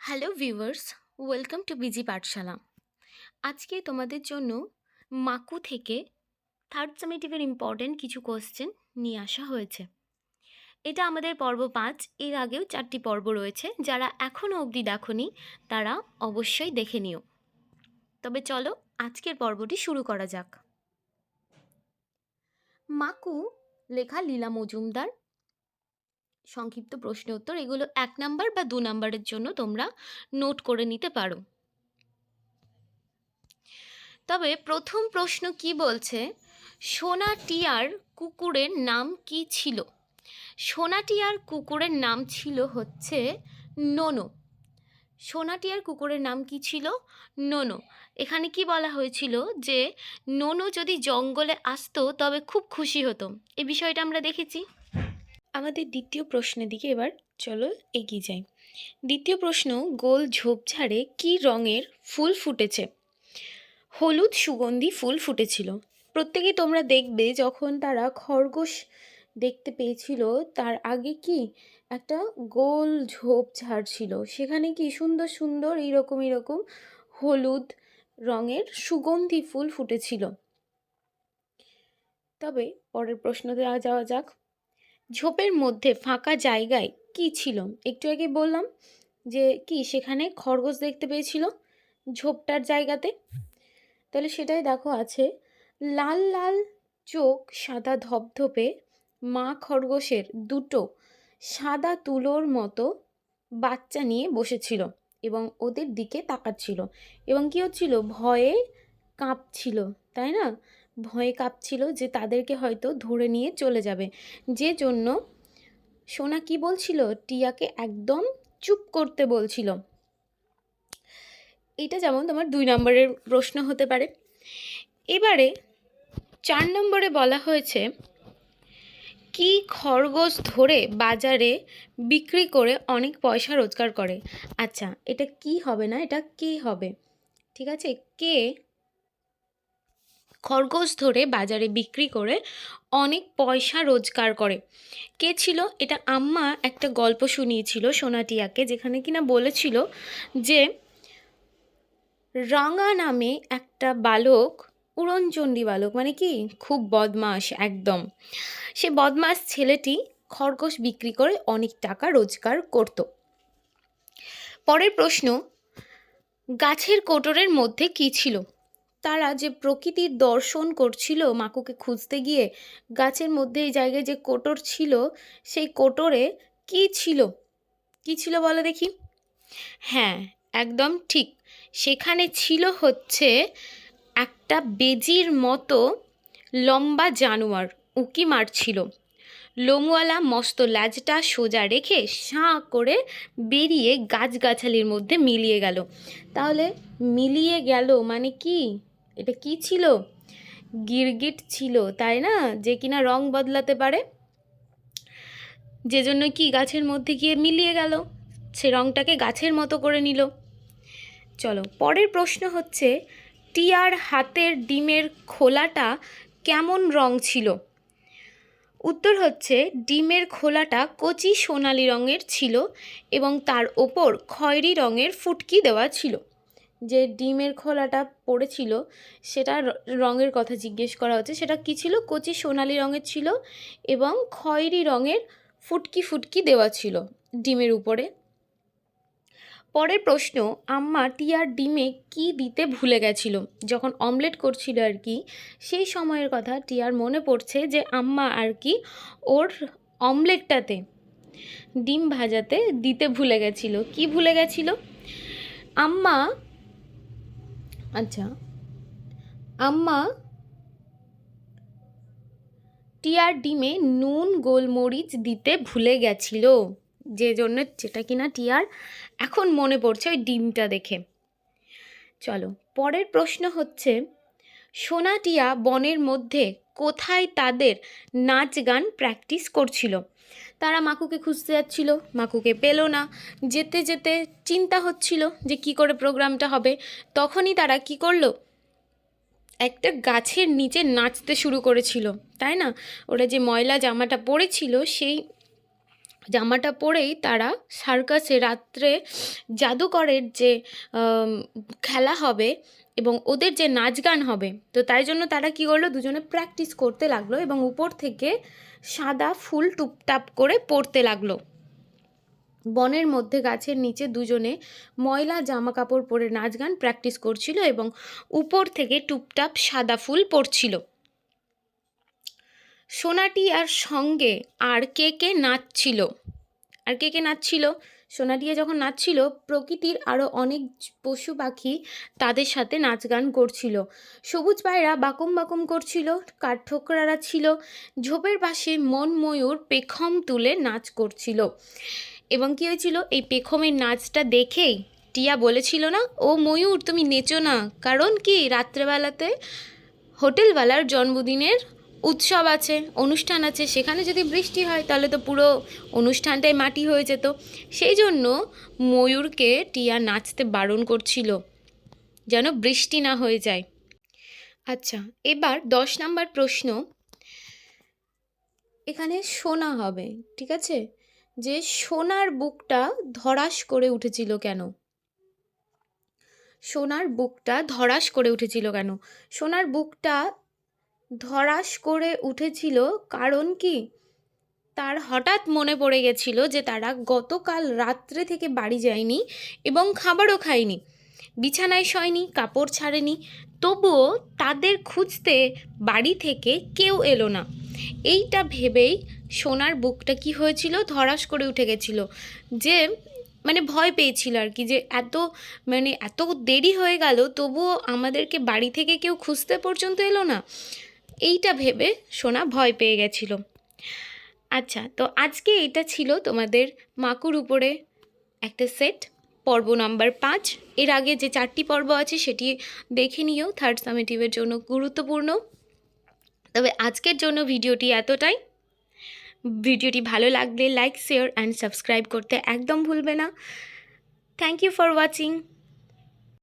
Hello viewers, welcome to BG Pathshala. আজকে তোমাদের জন্য মাকু থেকে থার্ড সামেটিভের ইম্পর্টেন্ট কিছু কোশ্চেন নিয়ে আসা হয়েছে। এটা আমাদের পর্ব পাঁচ, এর আগেও চারটি পর্ব রয়েছে। যারা এখনও অবধি দেখনি, তারা অবশ্যই দেখে নিও। তবে চলো আজকের পর্বটি শুরু করা যাক। মাকু লেখা লীলা মজুমদার সংক্ষিপ্ত প্রশ্ন উত্তর। এগুলো এক নাম্বার বা দু নাম্বারের জন্য তোমরা নোট করে নিতে পারো। তবে প্রথম প্রশ্ন কি বলছে? সোনা টিয়ার কুকুরের নাম কি ছিল? সোনা টিয়ার কুকুরের নাম ছিল হচ্ছে নোনো। সোনা টিয়ার কুকুরের নাম কি ছিল? নোনো। এখানে কি বলা হয়েছিল? যে নোনো যদি জঙ্গলে আসতো তবে খুব খুশি হতো। এই বিষয়টা আমরা দেখেছি। আমাদের দ্বিতীয় প্রশ্নের দিকে এবার চলো এগিয়ে যাই। দ্বিতীয় প্রশ্ন, গোল ঝোপঝাড়ে কি রঙের ফুল ফুটেছে? হলুদ সুগন্ধি ফুল ফুটেছিল। প্রত্যেকেই তোমরা দেখবে যখন তারা খরগোশ দেখতে পেয়েছিল, তার আগে কি একটা গোল ঝোপঝাড় ছিল সেখানে কি সুন্দর সুন্দর এইরকম এরকম হলুদ রঙের সুগন্ধি ফুল ফুটেছিল? তবে পরের প্রশ্ন দেওয়া যাওয়া যাক। ঝোপের মধ্যে ফাঁকা জায়গায় কি ছিল? একটু আগে বললাম যে কি সেখানে খরগোশ দেখতে পেয়েছিল ঝোপটার জায়গাতে? তাহলে সেটাই দেখো আছে। লাল লাল চোখ সাদা ধপধপে মা খরগোশের দুটো সাদা তুলোর মতো বাচ্চা নিয়ে বসেছিল এবং ওদের দিকে তাকাচ্ছিল এবং কি হচ্ছিল? ভয়ে কাঁপছিল, তাই না? ভয়ে কাঁপছিল যে তাদেরকে হয়তো ধরে নিয়ে চলে যাবে। যে জন্য সোনা কি বলছিল? টিয়াকে একদম চুপ করতে বলছিল। এটা যেমন তোমার দুই নম্বরের প্রশ্ন হতে পারে। এবারে চার নম্বরে বলা হয়েছে, কি খরগোশ ধরে বাজারে বিক্রি করে অনেক পয়সা রোজগার করে? আচ্ছা এটা কি হবে না? এটা কে হবে? ঠিক আছে, কে খরগোশ ধরে বাজারে বিক্রি করে অনেক পয়সা রোজগার করে। কে ছিল? এটা আম্মা একটা গল্প শুনিয়েছিল সোনাটিয়াকে, যেখানে কিনা বলেছিল যে, রাঙা নামে একটা বালক, উড়নচণ্ডী বালক মানে কি? খুব বদমাস একদম। সে বদমাস ছেলেটি খরগোশ বিক্রি করে অনেক টাকা রোজগার করত। পরের প্রশ্ন, গাছের কোটরের মধ্যে কি ছিল? তারা যে প্রকৃতির দর্শন করছিল মাকুকে খুঁজতে গিয়ে, গাছের মধ্যে এই জায়গায় যে কোটর ছিল, সেই কোটরে কি ছিল? কি ছিল বলো দেখি? হ্যাঁ একদম ঠিক। সেখানে ছিল হচ্ছে একটা বেজির মতো লম্বা জানোয়ার, উঁকি মারছিল। লোমওয়ালা মস্ত ল্যাজটা সোজা রেখে সাঁ করে বেরিয়ে গাছগাছালির মধ্যে মিলিয়ে গেল। তাহলে মিলিয়ে গেল মানে কি? এটা কি ছিল? গিরগিট ছিল, তাই না? যে কিনা রং বদলাতে পারে। যে জন্য কি গাছের মধ্যে গিয়ে মিলিয়ে গেল। সে রংটাকে গাছের মতো করে নিল। চলো, পরের প্রশ্ন হচ্ছে, টিয়ার হাতের ডিমের খোলাটা কেমন রং ছিল? উত্তর হচ্ছে, ডিমের খোলাটা কচি সোনালি রঙের ছিল এবং তার ওপর খয়েরি রঙের ফুটকি দেওয়া ছিল। যে ডিমের খোলাটা পড়েছিল, সেটা রঙের কথা জিজ্ঞেস করা হচ্ছে। সেটা কী ছিল? কচি সোনালি রঙের ছিল এবং খয়েরি রঙের ফুটকি ফুটকি দেওয়া ছিল ডিমের উপরে। পরের প্রশ্ন, আম্মা টিয়ার ডিমে কি দিতে ভুলে গেছিল? যখন অমলেট করছিল আর কি, সেই সময়ের কথা টিয়ার মনে পড়ছে যে আম্মা আর কি ওর অমলেটটাতে ডিম ভাজাতে দিতে ভুলে গেছিল। কি ভুলে গেছিল? আম্মা আচ্ছা। আম্মা টিয়ার ডিমে নুন, গোলমরিচ দিতে ভুলে গেছিল। যে জন্য যেটা কিনা টিয়ার এখন মনে পড়ছে ওই ডিমটা দেখে। চলো, পরের প্রশ্ন হচ্ছে সোনা টিয়া বনের মধ্যে কোথায় তাদের নাচ গান প্র্যাকটিস করছিল? তারা মাকুকে খুঁজতে যাচ্ছিল, মাকুকে পেল না। যেতে যেতে চিন্তা হচ্ছিল যে কি করে প্রোগ্রামটা হবে। তখনই তারা কি করল? একটা গাছের নিচে নাচতে শুরু করেছিল, তাই না? ওরা যে ময়লা জামাটা পরেছিল, সেই জামাটা পরেই তারা সার্কাসে রাত্রে জাদুকরের যে খেলা হবে এবং ওদের যে নাচ গান হবে, তো তাই জন্য তারা কি করল, দুজনে প্র্যাকটিস করতে লাগল এবং উপর থেকে সাদা ফুল টুপটাপ করে পড়তে লাগল। বনের মধ্যে গাছের নিচে দুজনে ময়লা জামা কাপড় পরে নাচ গান প্র্যাকটিস করছিল এবং উপর থেকে টুপটাপ সাদা ফুল পড়ছিল সোনাটি আর সঙ্গে আর কে কে নাচছিল? আর কে কে নাচছিল? সোনাটিয়া যখন নাচছিল, প্রকৃতির আরও অনেক পশু পাখি তাদের সাথে নাচ গান করছিল। সবুজ পায়রা বাকুম বাকুম করছিল, কাঠঠোকরারা ছিল, ঝোপের পাশে মন ময়ূর পেখম তুলে নাচ করছিল। এবং কী হয়েছিল? এই পেখমের নাচটা দেখেই টিয়া বলেছিল না, ও ময়ূর, তুমি নেচো না। কারণ কি? রাত্রেবেলাতে হোটেলওয়ালার জন্মদিনের উৎসব আছে, অনুষ্ঠান আছে, সেখানে যদি বৃষ্টি হয় তাহলে তো পুরো অনুষ্ঠানটাই মাটি হয়ে যেত। সেই জন্য ময়ূরকে টিয়া নাচতে বারণ করছিল, যেন বৃষ্টি না হয়ে যায়। আচ্ছা এবার দশ নাম্বার প্রশ্ন। এখানে সোনা হবে, ঠিক আছে? যে সোনার বুকটা ধরাস করে উঠেছিল কেন? সোনার বুকটা ধরাস করে উঠেছিল কেন? সোনার বুকটা ধরাস করে উঠেছিল কারণ কি? তার হঠাৎ মনে পড়ে গেছিল যে তারা গতকাল রাত্রে থেকে বাড়ি যায়নি এবং খাবারও খায়নি। বিছানায় শয়নি, কাপড় ছাড়েনি, তবুও তাদের খুঁজতে বাড়ি থেকে কেউ এলো না। এইটা ভেবেই সোনার বুকটা কি হয়েছিল? ধরাস করে উঠে গেছিল যে মানে ভয় পেয়েছিল আর কি যে এত মানে এত দেরি হয়ে গেল, তবুও আমাদেরকে বাড়ি থেকে কেউ খুঁজতে পর্যন্ত এলো না। এইটা ভেবে সোনা ভয় পেয়ে গেছিল। আচ্ছা তো আজকে এটা ছিল তোমাদের মাকুর উপরে একটা সেট, পর্ব নাম্বার পাঁচ। এর আগে যে চারটি পর্ব আছে সেটি দেখে নিও থার্ড সামেটিভের জন্য গুরুত্বপূর্ণ। তবে আজকের জন্য ভিডিওটি এতটাই। ভিডিওটি ভালো লাগলে লাইক শেয়ার অ্যান্ড সাবস্ক্রাইব করতে একদম ভুলবে না। Thank you for watching